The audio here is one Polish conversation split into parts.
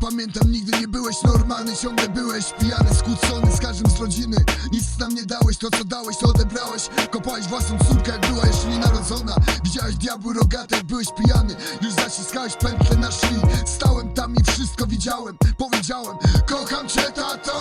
Pamiętam, nigdy nie byłeś normalny Ciągle byłeś pijany, skłócony z każdym z rodziny. Nic nam nie dałeś, to co dałeś, to odebrałeś. Kopałeś własną córkę, jak była jeszcze nienarodzona. Widziałeś diabły rogate, jak byłeś pijany. Już zaciskałeś pętlę na szyi. Stałem tam i wszystko widziałem Powiedziałem, kocham cię tato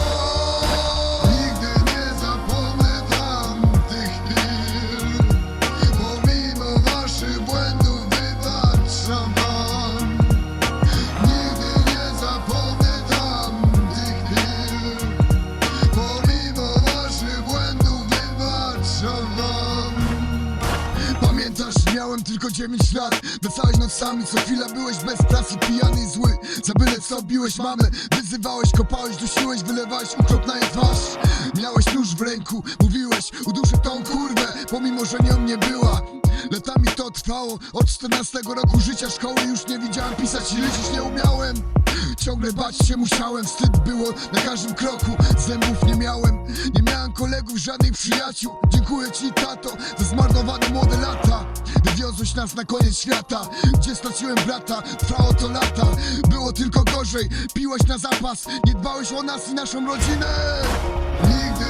miałem tylko 9 lat. Wracałeś nocami, co chwila byłeś bez pracy Pijany i zły, za byle co biłeś mamę Wyzywałeś, kopałeś, dusiłeś, wylewałeś ukrop na twarz. Miałeś nóż w ręku, mówiłeś, uduszę tą kurwę Pomimo, że nią nie była. Latami to trwało, od 14 roku życia szkoły Już nie widziałem pisać i liczyć nie umiałem Ciągle bać się musiałem, wstyd było na każdym kroku. Zębów nie miałem, nie miałem kolegów, żadnych przyjaciół. Dziękuję ci tato za zmarnowane młode lata. Wywiozłeś nas na koniec świata. Gdzie straciłem brata, trwało to lata. Było tylko gorzej, piłeś na zapas. Nie dbałeś o nas i naszą rodzinę. Nigdy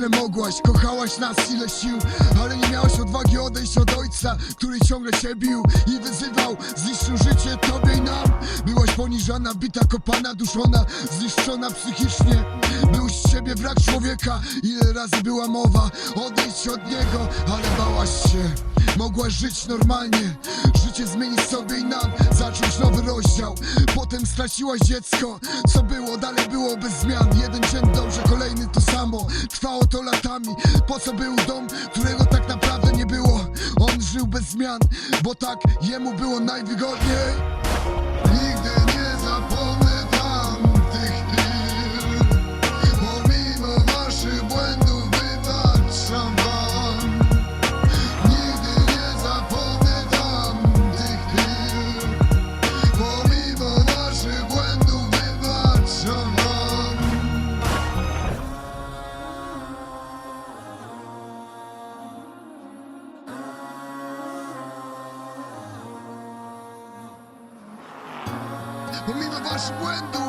ile mogłaś Kochałaś nas ile sił Ale nie miałaś odwagi odejść od ojca Który ciągle cię bił i wyzywał. Zniszczył życie tobie i nam. Byłaś poniżana, bita, kopana, duszona Zniszczona psychicznie. Był z ciebie brak człowieka Ile razy była mowa. Odejść od niego, ale bałaś się. Mogłaś żyć normalnie. Życie zmienić sobie i nam. Zacząć nowy rozdział. Potem straciłaś dziecko. Co było, dalej było bez zmian. Jeden dzień dobrze, Po co był dom, którego tak naprawdę nie było? On żył bez zmian Bo tak jemu było najwygodniej Leave of us when the